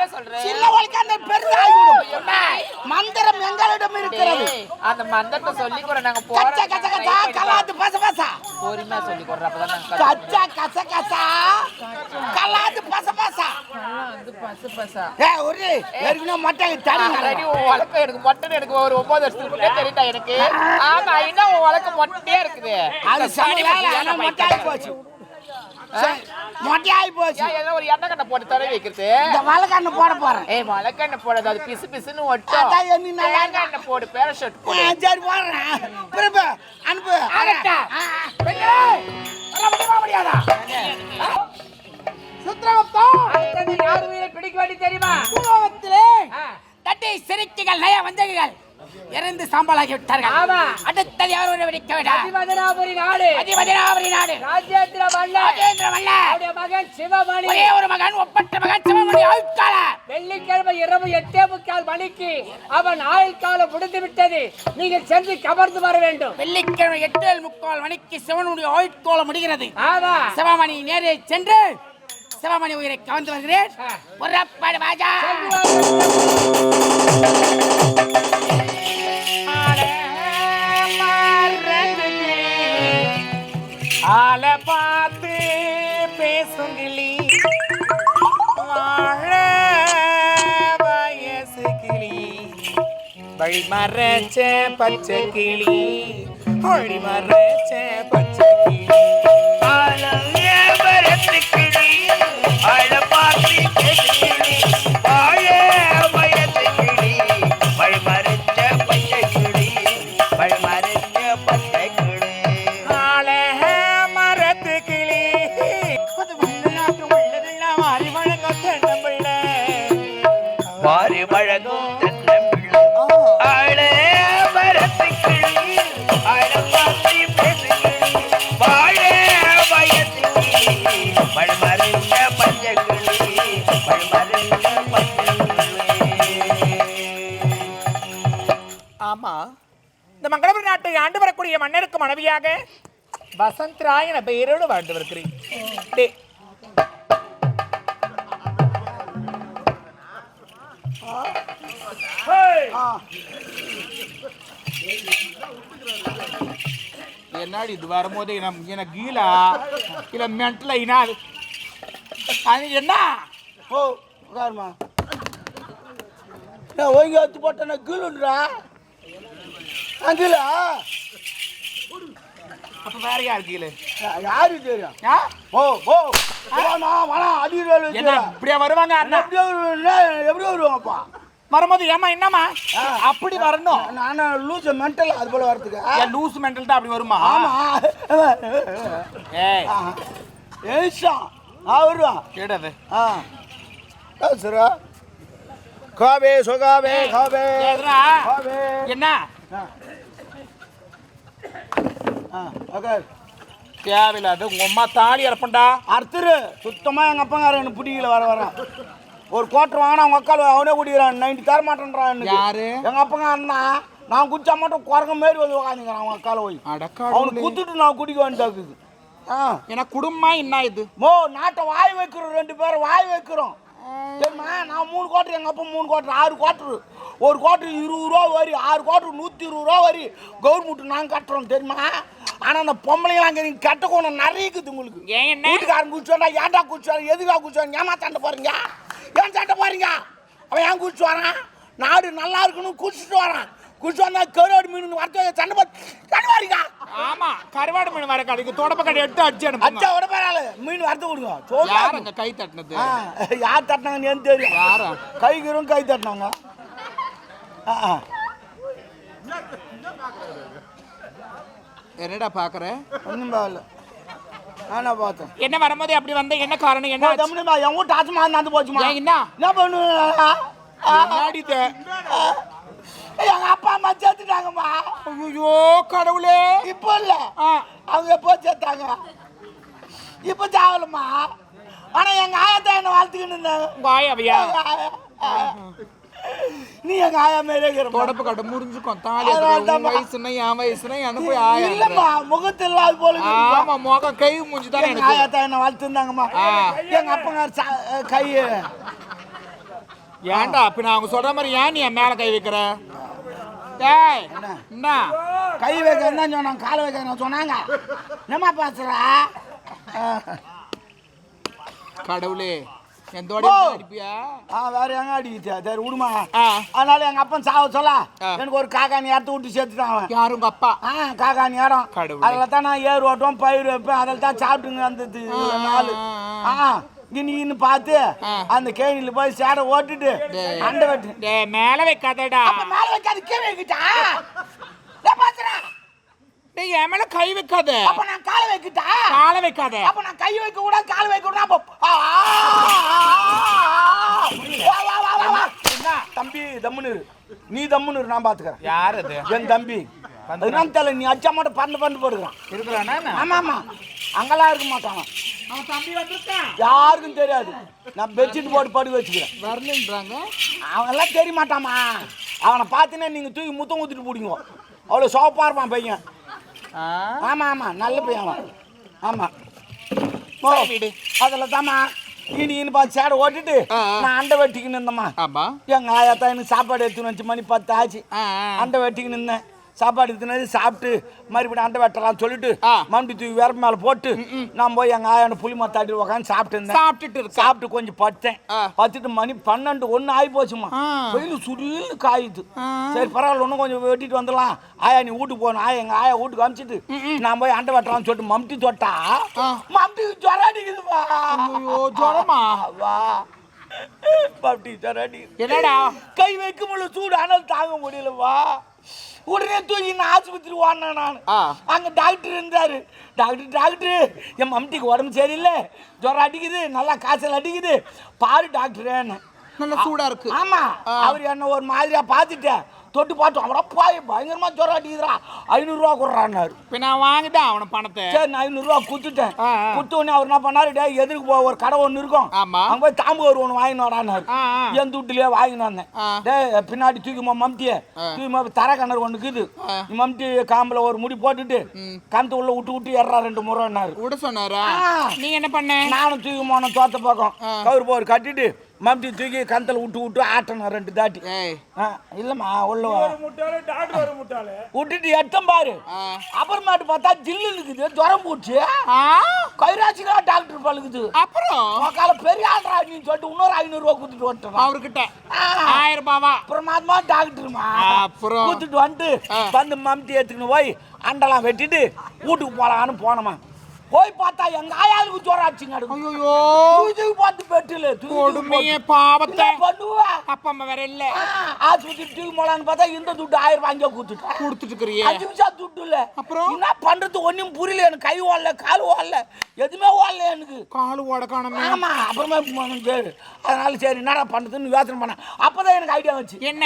என்ன சொல்ற? சின்ன வழிக்கான பெரிதாகிவிடும் மந்திரம் எங்களிடம் இருக்கிறது. அந்த மந்திரத்தை சொல்லி கூட நாங்க கச்ச கச்ச கச்சா போறோம் கலாத்து பச பசா. பொறுமையா சொல்லி கொடுற அப்பதான் நாங்க கத்துப்போம். கச்சா கச்ச கச்சா. கலாத்து பச ஒரு ஏற்கனவே மட்டை வழக்கம் எனக்கு மொட்டை எனக்கு ஒரு ஒன்பது வருஷத்துக்கு எனக்கு? ஆமா இன்னும் உன் வழக்கம் மொட்டையே இருக்குது. அது மொட்டை ஆகி போச்சு. சரி, மொட்டை ஆகி போச்சு. ஏதோ ஒரு எண்ணெய் கண்ணை போட்டு தடவி வைக்கிறது? இந்த வழக்கண்ணு போட போறேன். ஏய் வழக்கெண்ணெய் போடாது அது பிசு பிசுன்னு ஒட்டும். எண்ணி நல்லா எண்ணெய் போடு பேரஷூட் போடு. ஆ, சரி போடுறேன். பிறப்பு அனுப்பு. ஆகட்டா. முடியாதா? சுத்திரகுப்தா அடுத்தது யார் உயிரை பிடிக்க வேண்டி தெரியுமா? பூலோகத்திலே. தட்டை சிரிக்கைகள் நய வஞ்சகைகள் இறந்து சாம்பலாகி விட்டார்கள். அடுத்தது யார் ஒரு வெடிக்க விட? அதிபதனாபுரி நாடு. அதிபதினாவரி நாடு. ராஜேந்திர அவருடைய மகன் சிவமணி. ஒரே ஒரு மகன் ஒப்பற்ற மகன் சிவமணி. ஆயுட்கால. வெள்ளிக்கிழமை இரவு எட்டே முக்கால் மணிக்கு அவன் ஆயுள் காலம் முடிந்து விட்டது நீங்கள் சென்று கவர்ந்து வர வேண்டும். வெள்ளிக்கிழமை எட்டு முக்கால் மணிக்கு சிவனுடைய ஆயுட்கோலம் முடிகிறது. ஆமா. சிவமணி நேரே சென்று சிவமணி உயிரை கவர்ந்து வருகிறேன். ஆ. புறப்பாடு வழிமறைச்ச பச்சை கிளி. வழிமறைச்ச பச்சை இந்த மங்களபுரி நாட்டை ஆண்டு வரக்கூடிய மன்னருக்கு மனைவியாக வசந்த் ராய் என பெயரோடு வாழ்ந்து வருகிறேன். என்னாடி இது வரும்போது நம் கீழா? இல்ல மென்டல இனாது அது என்ன? ஓ உட்காருமா. நான் ஓங்கி வச்சு போட்டேன்னா கீழுன்றா? அங்கிலா அப்ப வேற யார் கீழே? யாரு தெரியும்? ஓ ஓ. இப்படியா வருவாங்க அண்ணா? எப்படி வருவாங்க? எப்படி வருவாங்கப்பா? வரும்போது ஏமா என்னம்மா. அப்படி வரணும். நான் லூஸ் மென்டல் அது போல வரதுக்கு லூஸ் மென்டல் தான் அப்படி வருமா? ஆமா. ஏய். ஏசா அவருவா கேடாது ஆ. சரா காவே சொகாவே காவே. என்ன? தேவையில்லாத உங்க அம்மா தாலி இறப்பண்டா அர்த்தரு சுத்தமா எங்க அப்பங்கார எனக்கு பிடிக்கல வர வர. ஒரு கோட்டர் வாங்கினா அவங்க அக்கால் அவனே குடிக்கிறான். நைன்டி தர மாட்டேன்றான் யாரு? எங்க அப்பங்காரனா நான் குடிச்சா மட்டும் குரங்க மாரி வந்து உக்காந்துக்கிறான் அவன் அக்கால போய். அவனுக்கு குத்துட்டு நான் குடிக்க வேண்டியது ஆ. ஏன்னா குடும்பமா என்ன இது? மோ நாட்டை வாய் வைக்கிறோம் ரெண்டு பேரும் வாய் வைக்கிறோம். தெரியுமா? நான் மூணு கோட்டர் எங்கள் அப்பா மூணு கோட்டர் ஆறு கோட்டர் ஒரு கோட்டர் இருபது ரூபா வரி ஆறு கோட்டர் நூற்றி இருபது ரூபா வரி. கவர்மெண்ட் நாங்கள் கட்டுறோம் தெரியுமா? ஆனால் அந்த பொம்பளைங்களாம் நீங்கள் கட்ட கோணம் நிறைய இருக்குது உங்களுக்கு. வீட்டுக்காரன் குடிச்சோண்டா ஏன்டா குடிச்சாரு எதுக்கா குடிச்சாரு ஏமா சண்டை போறீங்க ஏன் சண்டை போறீங்க அவன் ஏன் குடிச்சு வரான்? நாடு நல்லா இருக்கணும் குடிச்சிட்டு வரான். குடிச்சு வந்தா கருவாடு மீன் வரத்து சண்டை போட்டு சண்டை போறீங்க ஆமா கருவாடு மீன் வர கடைக்கு தொடப்ப கடை எடுத்து அடிச்சு அச்சா அனுப்புங்க விட பேரால மீன் வரத்து கொடுங்க. யார் கை தட்டினது? யார் தட்டினாங்கன்னு தெரியும் யாரா? கைக்கிறோம் கை தட்டினாங்க. என்னடா பாக்குற ஒண்ணும் பரவாயில்ல நானா பார்த்தேன். என்ன வரும்போது அப்படி வந்த என்ன காரணம் என்ன? தம்பி, என் வீட்டு ஆச்சுமா நடந்து போச்சுமா? என்ன என்ன பண்ணுவேன்? எங்க அப்பா அம்மா சேர்த்துட்டாங்கம்மா. ஐயோ கடவுளே. இப்போ இல்ல. ஆ, அவங்க எப்போ சேர்த்தாங்க? இப்போ சாவலம்மா ஆனா எங்க ஆயத்தை என்ன வாழ்த்துக்கின்னு இருந்தாங்க. உங்க ஆயாவையா. நீ எங்க ஆயா மாரியே இருக்கிற தொடப்பு கடை முறிஞ்சுக்கும். தாலி. வயசுனா என் வயசுனா எனக்கு ஆயா இல்லம்மா முகத்தில் அது போல. ஆமா முகம் கை மூஞ்சி தானே எனக்கு. என்ன வளர்த்துருந்தாங்கம்மா. எங்க அப்பங்க சா- கை. ஏன்டா அப்ப நான் அவங்க சொல்ற மாதிரி ஏன் நீ என் மேல கை வைக்கிற? என்ன? கை வைக்க என்ன சொன்னாங்க? கால் வைக்க என்ன சொன்னாங்க? என்னம்மா பேசுற? கடவுளே. வேற எங்க சரி விடுமா. அதனால எங்க அப்பன் சாவ சொல்ல. எனக்கு ஒரு காக்காணி இடத்த விட்டு சேர்த்துட்டான் அவன். யாரு உங்க அப்பா? ஆ காக்காணி இடம். அதில் தான் நான் ஏர் ஓட்டுவேன் பயிர் வைப்பேன் அதில் தான் சாப்பிட்டுங்க அந்த நாள். ஆ, பார்த்து. அந்த கேணியில் போய் சேடை ஓட்டிட்டு. அண்டை வெட்டு. மேல வைக்காதடா. அப்ப மேல வைக்காது கீழே வைக்கிட்டா? டேய் என் மேல கை வைக்காத. அப்ப நான் காலை வைக்கிட்டா? கால வைக்காத. அப்ப நான் கை வைக்க கூட கால் வைக்க கூட அப்ப ஆ, ஆ, ஆ, வா, வா, வா, வா, வா. என்ன? தம்பி தம்முன்னு. நீ தம்முன்னு நான் பாத்துக்கிறேன். யார் அது? என் தம்பி. அதுதான் தெரியல நீ அச்சா மட்டும் பறந்து பறந்து போடுறான் இருக்கிறானா? ஆமா ஆமா. அங்கெல்லாம் இருக்க மாட்டான் அவன். தம்பி வந்திருக்கான் யாருக்கும் தெரியாது. நான் பெட்ஷீட் போட்டு படுக்க வச்சுக்கிறேன். வரலன்றாங்க அவனெல்லாம் தெரிய மாட்டாமா அவனை பார்த்தினா நீங்கள் தூக்கி முத்தம் ஊற்றிட்டு பிடிங்க. அவ்வளோ சோப்பாக இருப்பான் பையன். ஆமாம் ஆமாம் நல்ல பையன் ஆமாம் சரி, விடு. அதில் தாம்மா இனின்னு பார்த்து சேடை ஓட்டிட்டு. நான் அண்டை வெட்டிக்கின்னு இருந்தேம்மா ஆமா எங்கள் ஆயாத்தா எனக்கு சாப்பாடு எடுத்துன்னு வச்சு மணி பத்து ஆச்சு. அண்டை வெட்டிக்கின்னு இருந்தேன் சாப்பாடு எடுத்துனது சாப்பிட்டு மறுபடியும் அண்டை வெட்டலாம் சொல்லிட்டு. மம்பி தூக்கி வேற மேலே போட்டு நான் போய் எங்கள் ஆயான புளி மத்தாட்டி உட்காந்து சாப்பிட்டு இருந்தேன். சாப்பிட்டுட்டு சாப்பிட்டு கொஞ்சம் படுத்தேன். பத்துட்டு மணி பன்னெண்டு ஒன்று ஆகி போச்சுமா. வெயில் சுடில்னு காயுது. சரி பரவாயில்ல இன்னும் கொஞ்சம் வெட்டிட்டு வந்துடலாம். ஆயா நீ வீட்டுக்கு போகணும் ஆயா எங்கள் ஆயா வீட்டுக்கு அனுப்பிச்சிட்டு நான் போய் அண்டை வெட்டலாம்னு சொல்லிட்டு மம்டி தொட்டா. மம்டி ஜுரம் அடிக்குதுப்பா ஐயோ ஜுரமா? வா. மம்டி ஜுரம் அடிக்குது. என்னடா? கை வைக்கும் சூடு ஆனால் தாங்க முடியலவா உடனே தூக்கி நான் ஆஸ்பத்திரி ஓடினேன் நான். அங்க டாக்டர் இருந்தாரு. டாக்டர் டாக்டர் என் மம்டிக்கு உடம்பு சரியில்லை. ஜுரம் அடிக்குது நல்லா காய்ச்சல் அடிக்குது. பாரு டாக்டர் நல்ல சூடா இருக்கு. ஆமா. அவர் என்ன ஒரு மாதிரியா பார்த்துட்டேன் தொட்டு பார்த்தோம் அவட பாய் பயங்கரமா ஜுரம் அடிக்குதுடா ஐநூறுரூவா கொடுறான்னாரு இப்ப நான் வாங்கிட்டேன் அவன பணத்தை சரி நான் ஐநூறுரூவா ஆ. குத்த உடனே அவர் என்ன பண்ணாரு டேய் எதிர்க்கு போ ஒரு கடை ஒன்று இருக்கும். அங்க போய் தாம்பு ஒரு ஒன்று வாங்கினு வரான்னாரு ஆ, ஆ. என் துட்டுலயே வாங்கினு வந்தேன். டேய் பின்னாடி தூக்கிமா மம்டிய ஆ. தூக்கிமா தர கிணறு ஒன்று இருக்குது ஆ. மம்டி காம்பில் ஒரு முடி போட்டுட்டு கணத்து உள்ள விட்டு விட்டு ஏறா ரெண்டு முறைன்னாரு விட சொன்னாரா. நீ என்ன பண்ண நானும் தூக்கி போனேன் தோத்த பக்கம். கவுரு போர் கட்டிட்டு மம்டி தூக்கி கணத்தில் விட்டு விட்டு ஆட்டணும் ரெண்டு தாட்டி. இல்லம்மா உள்ள விட்டுட்டு எட்டம் பாரு. அப்புறமாட்டு பார்த்தா ஜில்லு இருக்குது ஜுரம் போச்சு. ஆ? கைராசிக்கா டாக்டர் பழுகுது. அப்புறம்? உக்கால பெரிய ஆள்ரா நீ சொல்லிட்டு இன்னொரு ஐநூறுரூவா கொடுத்துட்டு வந்துட்டேன். அவர்கிட்ட. ஆயிரம் ரூபாவா? அப்புறமாத்மா டாக்டருமா? அப்புறம்? கொடுத்துட்டு வந்துட்டு ஆ. வந்து மம்டி எடுத்துக்கின்னு போய் அண்டெல்லாம் வெட்டிட்டு வீட்டுக்கு போலான்னு போனோமா போய் பார்த்தா எங்க ஆயாளுக்கு ஜோரம் ஆச்சுங்க ஐயோ பார்த்து பெட்டில கொடுமையே பாவத்தை. பண்ணுவா? அப்பா அம்மா வேற இல்ல. ஆஸ்பத்திரி தூக்கி போலான்னு பார்த்தா இந்த துட்டு ஆயிரம் ரூபாய் அங்கே கொடுத்துட்டேன் கொடுத்துட்டு இருக்கிறியே. அஞ்சு நிமிஷம் துட்டு இல்ல. அப்புறம்? என்ன பண்றது? ஒன்றும் புரியல. எனக்கு கை ஓடல கால் ஓடல. எதுவுமே ஓடல எனக்கு. காலு ஓட காணமே. ஆமா அப்புறமா சரி அதனால சரி என்னடா பண்றதுன்னு யோசனை பண்ணேன். அப்பதான் எனக்கு ஐடியா வச்சு என்ன?